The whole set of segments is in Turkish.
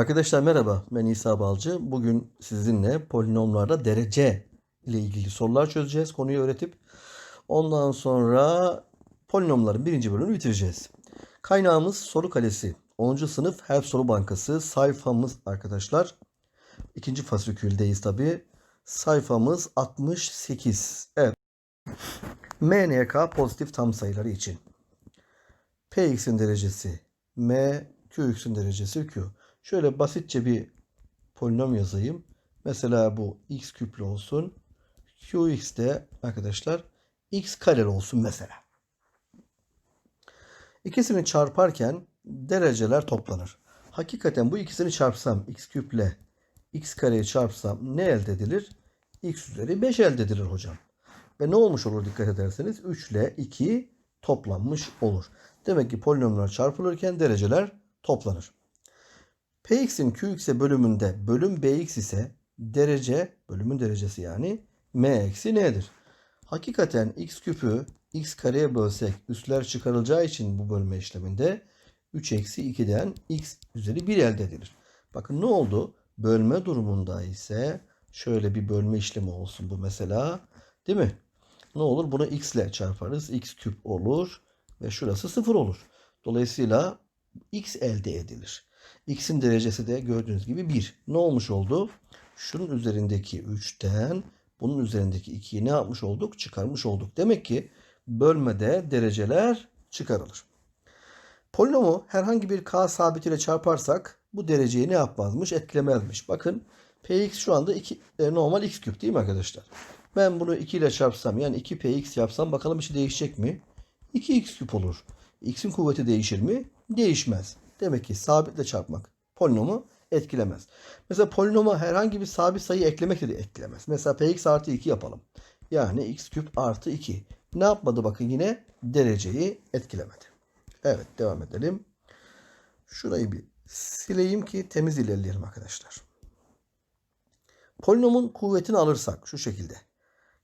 Arkadaşlar merhaba, ben İsa Balcı. Bugün sizinle polinomlarda derece ile ilgili sorular çözeceğiz, konuyu öğretip. Ondan sonra polinomların birinci bölümünü bitireceğiz. Kaynağımız Soru Kalesi, 10. sınıf Help Soru Bankası. Sayfamız arkadaşlar, ikinci fasiküldeyiz tabi. Sayfamız 68. Evet. MNK pozitif tam sayıları için. Px'in derecesi M, Qx'in derecesi Q. Şöyle basitçe bir polinom yazayım. Mesela bu x küplü olsun. Qx de arkadaşlar x kareli olsun mesela. İkisini çarparken dereceler toplanır. Hakikaten bu ikisini çarpsam x küple x kareyi çarpsam ne elde edilir? x üzeri 5 elde edilir hocam. Ve ne olmuş olur dikkat ederseniz 3 ile 2 toplanmış olur. Demek ki polinomlar çarpılırken dereceler toplanır. Px'in Qx'e bölümünde bölüm Bx ise derece, bölümün derecesi yani m eksi n'dir. Hakikaten x küpü x kareye bölsek üstler çıkarılacağı için bu bölme işleminde 3 eksi 2'den x üzeri 1 elde edilir. Bakın ne oldu? Bölme durumunda ise şöyle bir bölme işlemi olsun bu mesela. Değil mi? Ne olur? Bunu x ile çarparız. x küp olur ve şurası 0 olur. Dolayısıyla x elde edilir. X'in derecesi de gördüğünüz gibi 1. Ne olmuş oldu? Şunun üzerindeki 3'ten bunun üzerindeki 2'yi ne yapmış olduk? Çıkarmış olduk. Demek ki bölmede dereceler çıkarılır. Polinomu herhangi bir k sabitiyle çarparsak bu dereceyi ne yapmazmış? Etkilemezmiş. Bakın px şu anda 2, e, normal x küp değil mi arkadaşlar? Ben bunu 2 ile çarpsam yani 2px yapsam bakalım bir şey değişecek mi? 2x küp olur. x'in kuvveti değişir mi? Değişmez. Demek ki sabitle çarpmak polinomu etkilemez. Mesela polinoma herhangi bir sabit sayı eklemek de etkilemez. Mesela px artı 2 yapalım. Yani x küp artı 2. Ne yapmadı bakın yine dereceyi etkilemedi. Evet devam edelim. Şurayı bir sileyim ki temiz ilerleyelim arkadaşlar. Polinomun kuvvetini alırsak şu şekilde.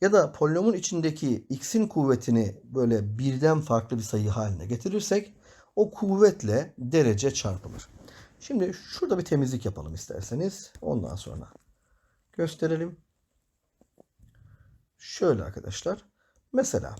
Ya da polinomun içindeki x'in kuvvetini böyle birden farklı bir sayı haline getirirsek o kuvvetle derece çarpılır. Şimdi şurada bir temizlik yapalım isterseniz. Ondan sonra gösterelim. Şöyle arkadaşlar. Mesela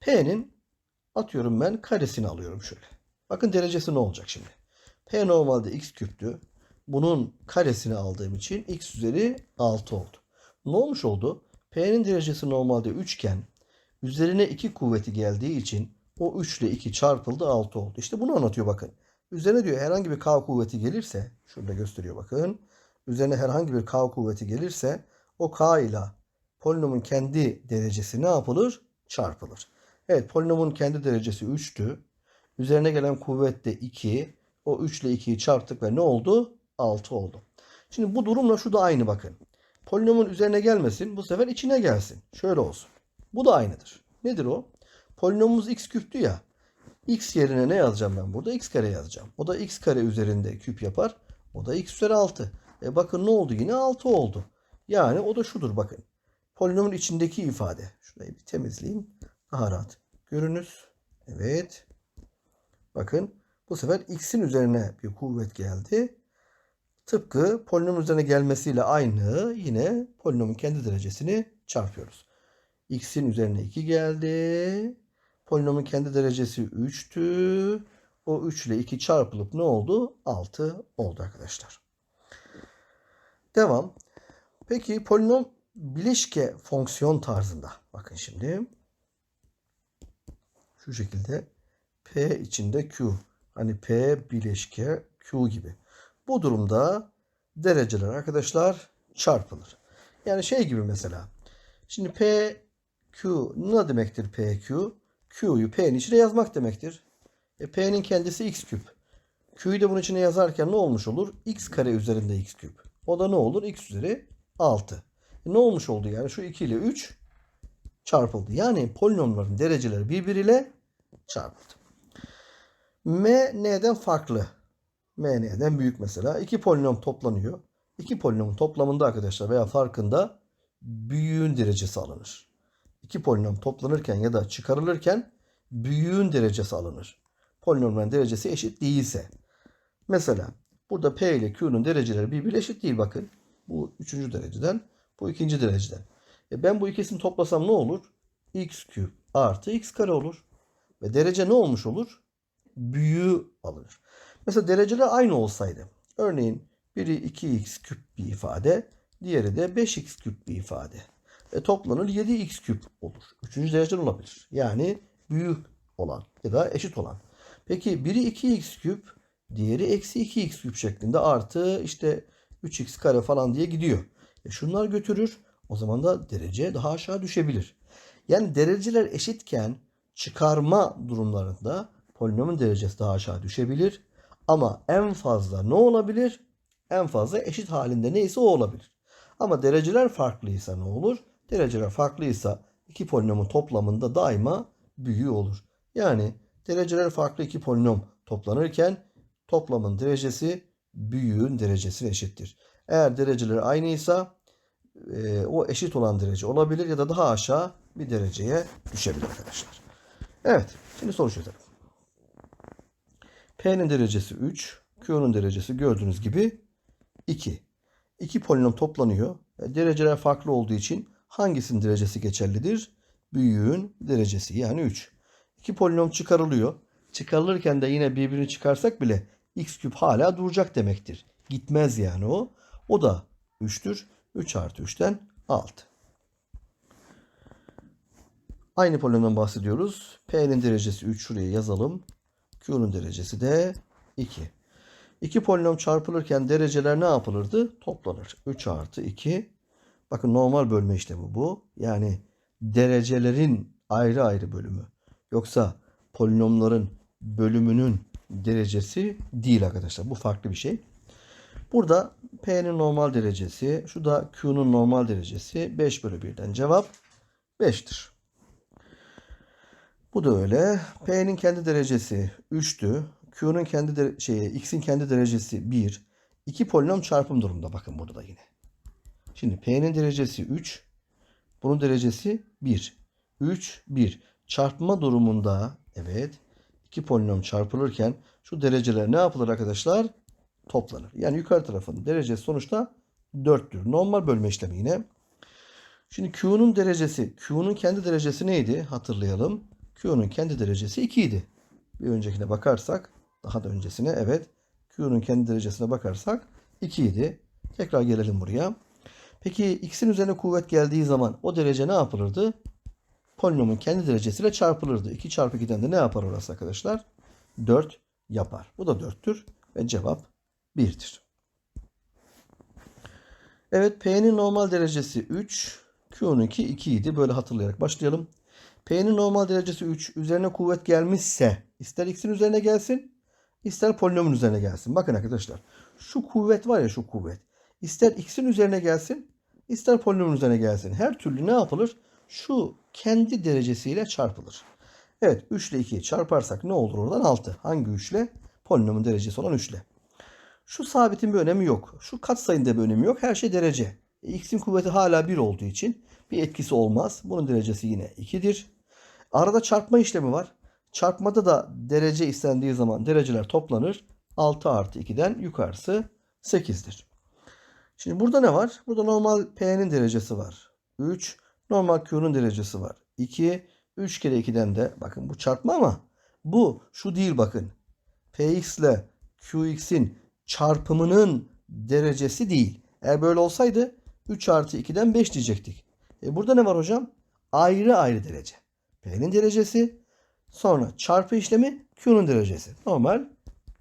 P'nin atıyorum ben karesini alıyorum şöyle. Bakın derecesi ne olacak şimdi. P normalde x küptü. Bunun karesini aldığım için x üzeri 6 oldu. Ne olmuş oldu? P'nin derecesi normalde 3 iken üzerine 2 kuvveti geldiği için o 3 ile 2 çarpıldı 6 oldu. İşte bunu anlatıyor bakın. Üzerine diyor herhangi bir K kuvveti gelirse şurada gösteriyor bakın. Üzerine herhangi bir K kuvveti gelirse o K ile polinomun kendi derecesi ne yapılır? Çarpılır. Evet polinomun kendi derecesi 3'tü. Üzerine gelen kuvvet de 2. O 3 ile 2'yi çarptık ve ne oldu? 6 oldu. Şimdi bu durumla şu da aynı bakın. Polinomun üzerine gelmesin bu sefer içine gelsin. Şöyle olsun. Bu da aynıdır. Nedir o? Polinomumuz x küptü ya. x yerine ne yazacağım ben burada? x kare yazacağım. O da x kare üzerinde küp yapar. O da x üzeri 6. E bakın ne oldu yine? 6 oldu. Yani o da şudur bakın. Polinomun içindeki ifade. Şurayı bir temizleyeyim. Daha rahat görünüz. Evet. Bakın bu sefer x'in üzerine bir kuvvet geldi. Tıpkı polinomun üzerine gelmesiyle aynı yine polinomun kendi derecesini çarpıyoruz. x'in üzerine 2 geldi. Polinomun kendi derecesi 3'tü. O 3 ile 2 çarpılıp ne oldu? 6 oldu arkadaşlar. Devam. Peki polinom bileşke fonksiyon tarzında. Bakın şimdi. Şu şekilde P içinde Q. Hani P bileşke Q gibi. Bu durumda dereceler arkadaşlar çarpılır. Yani şey gibi mesela. Şimdi P Q ne demektir PQ? Q'yu P'nin içine yazmak demektir. E, P'nin kendisi x küp. Q'yu da bunun içine yazarken ne olmuş olur? x kare üzerinde x küp. O da ne olur? x üzeri 6. E, ne olmuş oldu yani? Şu 2 ile 3 çarpıldı. Yani polinomların dereceleri birbiriyle çarpıldı. M n'den farklı. M n'den büyük mesela. İki polinom toplanıyor. İki polinomun toplamında arkadaşlar veya farkında büyüğün derecesi alınır. İki polinom toplanırken ya da çıkarılırken büyüğün derecesi alınır. Polinomların derecesi eşit değilse. Mesela Burada P ile Q'nun dereceleri birbirine eşit değil bakın. Bu üçüncü dereceden, bu ikinci dereceden. E ben bu ikisini toplasam ne olur? x küp artı x kare olur. Ve derece ne olmuş olur? Büyüğü alır. Mesela dereceler aynı olsaydı. Örneğin biri 2x küp bir ifade, diğeri de 5x küp bir ifade. E toplanır 7x küp olur. Üçüncü dereceden olabilir. Yani büyük olan ya da eşit olan. Peki biri 2x küp, diğeri eksi 2x küp şeklinde artı işte 3x kare falan diye gidiyor. E şunlar götürür. O zaman da derece daha aşağı düşebilir. Yani dereceler eşitken çıkarma durumlarında polinomun derecesi daha aşağı düşebilir. Ama en fazla ne olabilir? En fazla eşit halinde neyse o olabilir. Ama dereceler farklıysa ne olur? Dereceler farklıysa iki polinomun toplamında daima büyüğü olur. Yani dereceler farklı iki polinom toplanırken toplamın derecesi büyüğün derecesine eşittir. Eğer dereceler aynıysa e, o eşit olan derece olabilir ya da daha aşağı bir dereceye düşebilir arkadaşlar. Evet, şimdi soru çözelim. P'nin derecesi 3, Q'nun derecesi gördüğünüz gibi 2. İki polinom toplanıyor. Dereceler farklı olduğu için hangisinin derecesi geçerlidir? Büyüğün derecesi yani 3. İki polinom çıkarılıyor. Çıkarılırken de yine birbirini çıkarsak bile x küp hala duracak demektir. Gitmez yani o. O da 3'tür. 3 artı 3'ten 6. Aynı polinomdan bahsediyoruz. P'nin derecesi 3 şuraya yazalım. Q'nun derecesi de 2. İki polinom çarpılırken dereceler ne yapılırdı? Toplanır. 3 artı 2. Bakın normal bölme işlemi bu. Yani derecelerin ayrı ayrı bölümü. Yoksa polinomların bölümünün derecesi değil arkadaşlar. Bu farklı bir şey. Burada P'nin normal derecesi, şu da Q'nun normal derecesi 5 bölü 1'den cevap 5'tir. Bu da öyle. P'nin kendi derecesi 3'tü. Q'nun kendi de, şeye, X'in kendi derecesi 1. İki polinom çarpım durumda bakın burada da yine. Şimdi P'nin derecesi 3. Bunun derecesi 1. 3, 1. Çarpma durumunda evet iki polinom çarpılırken şu dereceler ne yapılır arkadaşlar? Toplanır. Yani yukarı tarafın derecesi sonuçta 4'tür. Normal bölme işlemi yine. Şimdi Q'nun derecesi, Q'nun kendi derecesi neydi? Hatırlayalım. Q'nun kendi derecesi 2 idi. Bir öncekine bakarsak, daha da öncesine evet. Q'nun kendi derecesine bakarsak 2 idi. Tekrar gelelim buraya. Peki x'in üzerine kuvvet geldiği zaman o derece ne yapılırdı? Polinomun kendi derecesiyle çarpılırdı. 2 çarpı 2'den de ne yapar orası arkadaşlar? 4 yapar. Bu da 4'tür ve cevap 1'dir. Evet P'nin normal derecesi 3, Q'nunki 2 idi. Böyle hatırlayarak başlayalım. P'nin normal derecesi 3. Üzerine kuvvet gelmişse ister x'in üzerine gelsin ister polinomun üzerine gelsin. Bakın arkadaşlar şu kuvvet var ya şu kuvvet. İster x'in üzerine gelsin ister polinomun üzerine gelsin. Her türlü ne yapılır? Şu kendi derecesiyle çarpılır. Evet 3 ile 2'yi çarparsak ne olur oradan 6. Hangi 3 ile? Polinomun derecesi olan 3 ile. Şu sabitin bir önemi yok. Şu katsayının da bir önemi yok. Her şey derece. E, X'in kuvveti hala 1 olduğu için bir etkisi olmaz. Bunun derecesi yine 2'dir. Arada çarpma işlemi var. Çarpmada da derece istendiği zaman dereceler toplanır. 6 artı 2'den yukarısı 8'dir. Şimdi burada ne var? Burada normal P'nin derecesi var. 3. Normal Q'nun derecesi var. 2. 3 kere 2'den de bakın bu çarpma ama bu şu değil bakın. Px ile Qx'in çarpımının derecesi değil. Eğer böyle olsaydı 3 artı 2'den 5 diyecektik. E burada ne var hocam? Ayrı ayrı derece. P'nin derecesi sonra çarpı işlemi Q'nun derecesi. Normal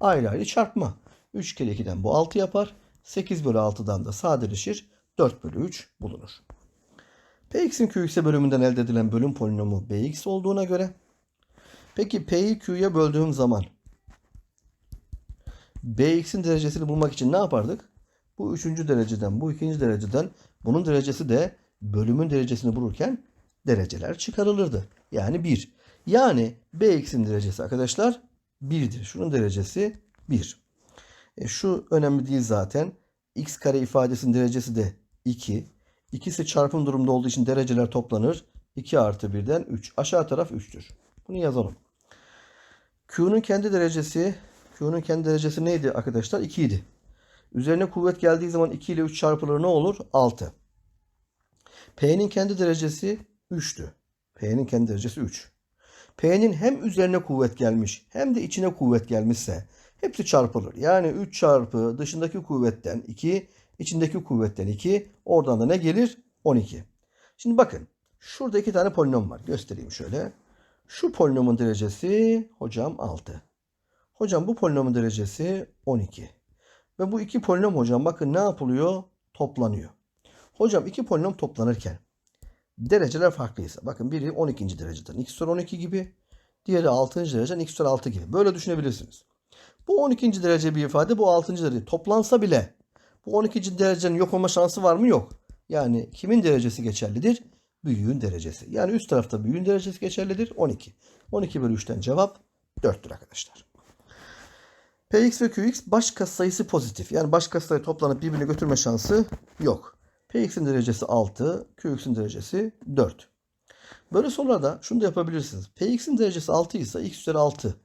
ayrı ayrı çarpma. 3 kere 2'den bu 6 yapar. 8 bölü 6'dan da sadeleşir. 4 bölü 3 bulunur. Px'in Qx'e bölümünden elde edilen bölüm polinomu Bx olduğuna göre peki P'yi Q'ya böldüğüm zaman Bx'in derecesini bulmak için ne yapardık? Bu üçüncü dereceden, bu ikinci dereceden, bunun derecesi de bölümün derecesini bulurken dereceler çıkarılırdı. Yani 1. Yani Bx'in derecesi arkadaşlar 1'dir. Şunun derecesi 1. E şu önemli değil zaten. X kare ifadesinin derecesi de 2. İkisi çarpım durumda olduğu için dereceler toplanır. 2 artı 1'den 3. Aşağı taraf 3'tür. Bunu yazalım. Q'nun kendi derecesi Q'nun kendi derecesi neydi arkadaşlar? 2 idi. Üzerine kuvvet geldiği zaman 2 ile 3 çarpılır ne olur? 6. P'nin kendi derecesi 3'tü. P'nin kendi derecesi 3. P'nin hem üzerine kuvvet gelmiş hem de içine kuvvet gelmişse hepsi çarpılır. Yani 3 çarpı dışındaki kuvvetten 2, içindeki kuvvetten 2. Oradan da ne gelir? 12. Şimdi bakın. Şurada iki tane polinom var. Göstereyim şöyle. Şu polinomun derecesi hocam 6. Hocam bu polinomun derecesi 12. Ve bu iki polinom hocam bakın ne yapılıyor? Toplanıyor. Hocam iki polinom toplanırken dereceler farklıysa bakın biri 12. dereceden x üzeri 12 gibi diğeri 6. dereceden x üzeri 6 gibi. Böyle düşünebilirsiniz. Bu 12. derece bir ifade bu 6. derece. Toplansa bile bu 12. derecenin yok olma şansı var mı? Yok. Yani kimin derecesi geçerlidir? Büyüğün derecesi. Yani üst tarafta büyüğün derecesi geçerlidir. 12. 12 bölü 3'ten cevap 4'tür arkadaşlar. Px ve Qx baş katsayısı pozitif. Yani baş katsayı toplanıp birbirine götürme şansı yok. Px'in derecesi 6, Qx'in derecesi 4. Böyle sorularda şunu da yapabilirsiniz. Px'in derecesi 6 ise x üzeri 6.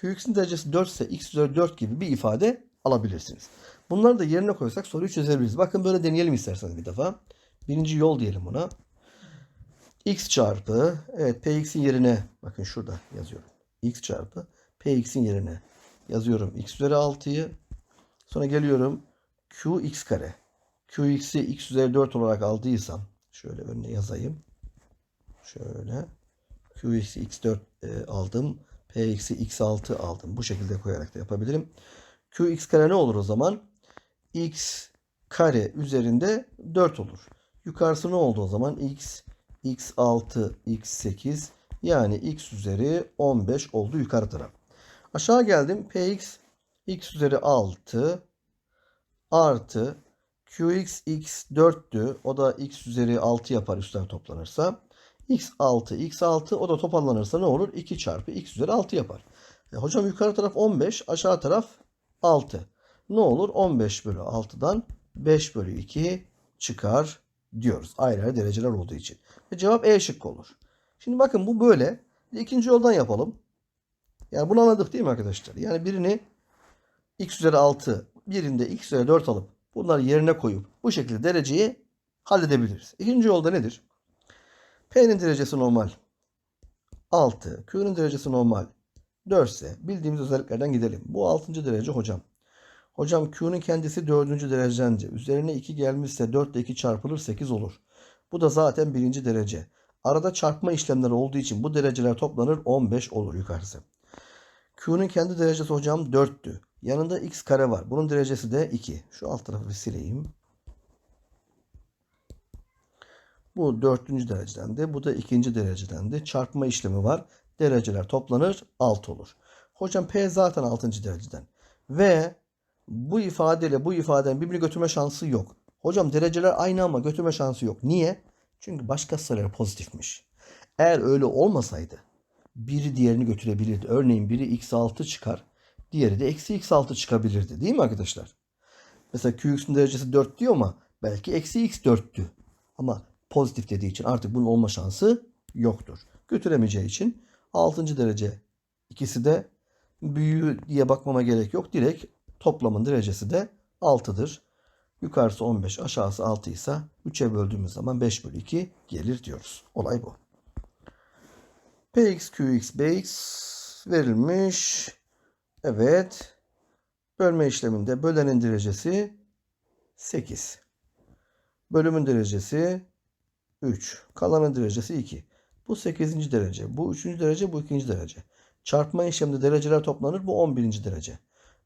Qx'in derecesi 4 ise x üzeri 4 gibi bir ifade alabilirsiniz. Bunları da yerine koysak soruyu çözebiliriz. Bakın böyle deneyelim isterseniz bir defa. Birinci yol diyelim buna. x çarpı, evet px'in yerine, bakın şurada yazıyorum. x çarpı px'in yerine yazıyorum x üzeri 6'yı. Sonra geliyorum qx kare. qx'i x üzeri 4 olarak aldıysam şöyle önüne yazayım. Şöyle qx'i x4 e, aldım. Px'i x6 aldım. Bu şekilde koyarak da yapabilirim. qx kare ne olur o zaman? x kare üzerinde 4 olur. Yukarısı ne oldu o zaman? x x6 x8 yani x üzeri 15 oldu yukarı taraf. Aşağı geldim. Px x üzeri 6 artı qx x4'tü. O da x üzeri 6 yapar üstler toplanırsa. X6 x6 o da toparlanırsa ne olur? 2 çarpı x üzeri 6 yapar. E, hocam yukarı taraf 15 aşağı taraf 6. Ne olur? 15 bölü 6'dan 5 bölü 2 çıkar diyoruz. Ayrı ayrı dereceler olduğu için. Ve cevap E şıkkı olur. Şimdi bakın bu böyle. İkinci yoldan yapalım. Yani bunu anladık değil mi arkadaşlar? Yani birini x üzeri 6, birinde x üzeri 4 alıp bunları yerine koyup bu şekilde dereceyi halledebiliriz. İkinci yolda nedir? P'nin derecesi normal 6, Q'nun derecesi normal 4 ise bildiğimiz özelliklerden gidelim. Bu 6. derece hocam. Hocam Q'nun kendisi 4. derecedenci. Üzerine 2 gelmişse 4 ile 2 çarpılır 8 olur. Bu da zaten 1. derece. Arada çarpma işlemleri olduğu için bu dereceler toplanır 15 olur yukarısı. Q'nun kendi derecesi hocam 4'tü. Yanında x kare var. Bunun derecesi de 2. Şu alt tarafı bir sileyim. Bu 4. dereceden de bu da 2. dereceden de çarpma işlemi var. Dereceler toplanır 6 olur. Hocam P zaten 6. dereceden. Ve bu ifadeyle bu ifadenin birbirini götürme şansı yok. Hocam dereceler aynı ama götürme şansı yok. Niye? Çünkü başka sayılar pozitifmiş. Eğer öyle olmasaydı biri diğerini götürebilirdi. Örneğin biri x6 çıkar. Diğeri de eksi x6 çıkabilirdi. Değil mi arkadaşlar? Mesela qx'in derecesi 4 diyor ama belki eksi x4'tü. Ama pozitif dediği için artık bunun olma şansı yoktur. Götüremeyeceği için 6. derece ikisi de büyüğü diye bakmama gerek yok. Direkt toplamın derecesi de 6'dır. Yukarısı 15, aşağısı 6 ise 3'e böldüğümüz zaman 5 bölü 2 gelir diyoruz. Olay bu. Px, Qx, Bx verilmiş. Evet. Bölme işleminde bölenin derecesi 8. Bölümün derecesi 3. Kalanın derecesi 2. Bu 8. derece. Bu 3. derece. Bu 2. derece. Çarpma işleminde dereceler toplanır. Bu 11. derece.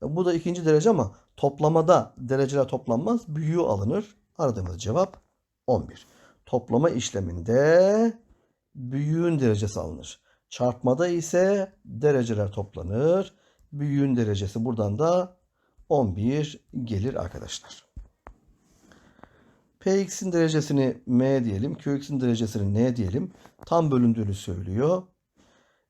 Bu da 2. derece ama toplamada dereceler toplanmaz. Büyüğü alınır. Aradığımız cevap 11. Toplama işleminde büyüğün derecesi alınır. Çarpmada ise dereceler toplanır. Büyüğün derecesi buradan da 11 gelir arkadaşlar. Px'in derecesini m diyelim. Qx'in derecesini n diyelim. Tam bölündüğünü söylüyor.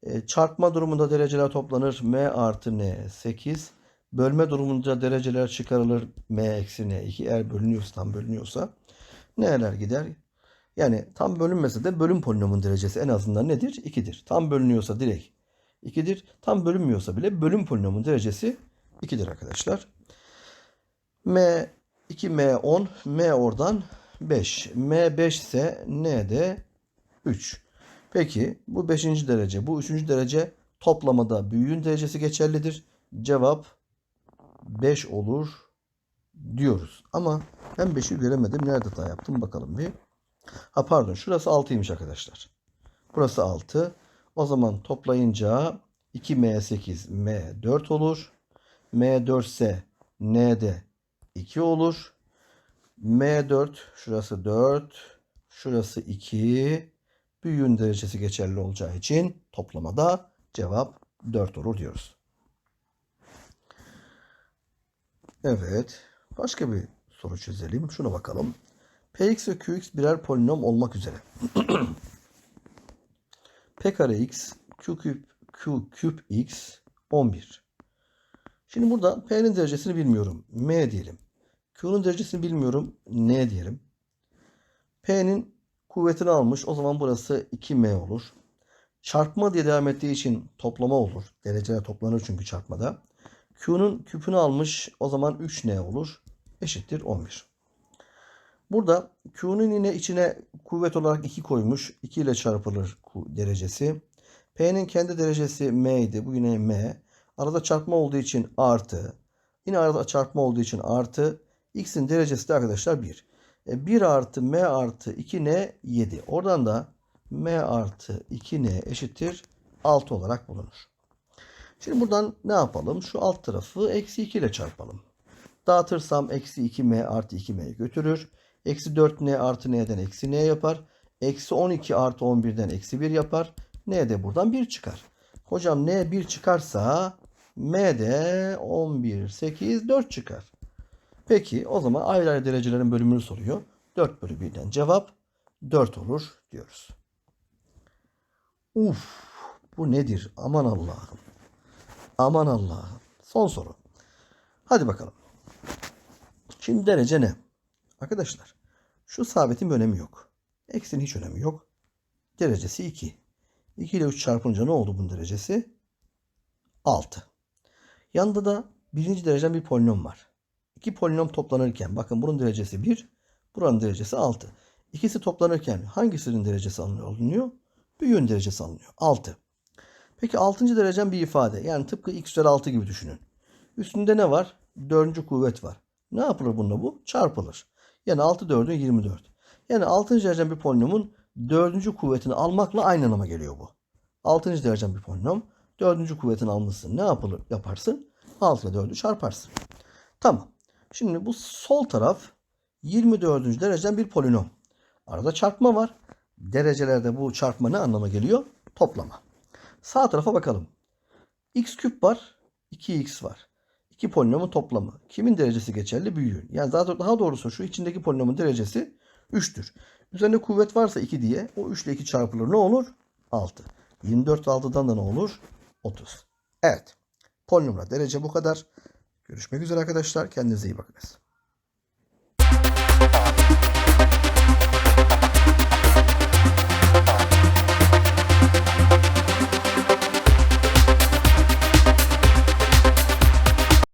E, çarpma durumunda dereceler toplanır. m artı n 8. Bölme durumunda dereceler çıkarılır. m eksi n 2. Eğer bölünüyorsa tam bölünüyorsa. N'ler gider. Yani tam bölünmese de bölüm polinomun derecesi en azından nedir? 2'dir. Tam bölünüyorsa direkt 2'dir. Tam bölünmüyorsa bile bölüm polinomun derecesi 2'dir arkadaşlar. M 2M 10. M oradan 5. M 5 ise N de 3. Peki bu 5. derece, bu 3. derece toplamada büyüğün derecesi geçerlidir. Cevap 5 olur diyoruz. Ama ben 5'i göremedim. Nerede hata yaptım bakalım bir. Ha pardon şurası 6'ymış arkadaşlar. Burası 6. O zaman toplayınca 2M8 M4 olur. M4 ise N'de 2 olur. M4 şurası 4. Şurası 2. Büyüğün derecesi geçerli olacağı için toplamada cevap 4 olur diyoruz. Evet. Başka bir soru çözelim. Şuna bakalım. Px ve Qx birer polinom olmak üzere. P kare x, Q küp, Q küp x 11. Şimdi burada P'nin derecesini bilmiyorum. M diyelim. Q'nun derecesini bilmiyorum. N diyelim. P'nin kuvvetini almış. O zaman burası 2M olur. Çarpma diye devam ettiği için toplama olur. Dereceler toplanır çünkü çarpmada. Q'nun küpünü almış. O zaman 3N olur. Eşittir 11. Burada Q'nun yine içine kuvvet olarak 2 koymuş. 2 ile çarpılır derecesi. P'nin kendi derecesi M idi. Bu yine M. Arada çarpma olduğu için artı. Yine arada çarpma olduğu için artı. X'in derecesi de arkadaşlar 1. E, 1 artı M artı 2N 7. Oradan da M artı 2N eşittir 6 olarak bulunur. Şimdi buradan ne yapalım? Şu alt tarafı eksi 2 ile çarpalım. Dağıtırsam eksi 2m artı 2m'yi götürür. Eksi 4n artı n'den eksi n yapar. Eksi 12 artı 11'den eksi 1 yapar. n de buradan 1 çıkar. Hocam n 1 çıkarsa m de 11, 8, 4 çıkar. Peki o zaman ayrı ayrı derecelerin bölümünü soruyor. 4 bölü 1'den cevap 4 olur diyoruz. Uf bu nedir? Aman Allah'ım. Aman Allah'ım. Son soru. Hadi bakalım. Şimdi derece ne? Arkadaşlar şu sabitin bir önemi yok. Eksinin hiç önemi yok. Derecesi 2. 2 ile 3 çarpınca ne oldu bunun derecesi? 6. Yanında da birinci derecen bir polinom var. İki polinom toplanırken bakın bunun derecesi 1, buranın derecesi 6. İkisi toplanırken hangisinin derecesi alınıyor? Büyüğün derecesi alınıyor. 6. Peki 6. derecen bir ifade. Yani tıpkı x üzeri 6 gibi düşünün. Üstünde ne var? Dördüncü kuvvet var. Ne yapılır bununla bu? Çarpılır. Yani 6 4'ün 24. Yani 6. derecen bir polinomun dördüncü kuvvetini almakla aynı anlama geliyor bu. 6. derecen bir polinom dördüncü kuvvetini almışsın. Ne yapılır yaparsın? 6 ile 4'ü çarparsın. Tamam. Şimdi bu sol taraf 24. derecen bir polinom. Arada çarpma var. Derecelerde bu çarpma ne anlama geliyor? Toplama. Sağ tarafa bakalım. x küp var. 2x var. İki polinomun toplamı. Kimin derecesi geçerli? Büyüğün. Yani daha, daha doğrusu şu içindeki polinomun derecesi 3'tür. Üzerinde kuvvet varsa 2 diye o 3 ile 2 çarpılır. Ne olur? 6. 24 6'dan da ne olur? 30. Evet. Polinomla derece bu kadar. Görüşmek üzere arkadaşlar. Kendinize iyi bakınız.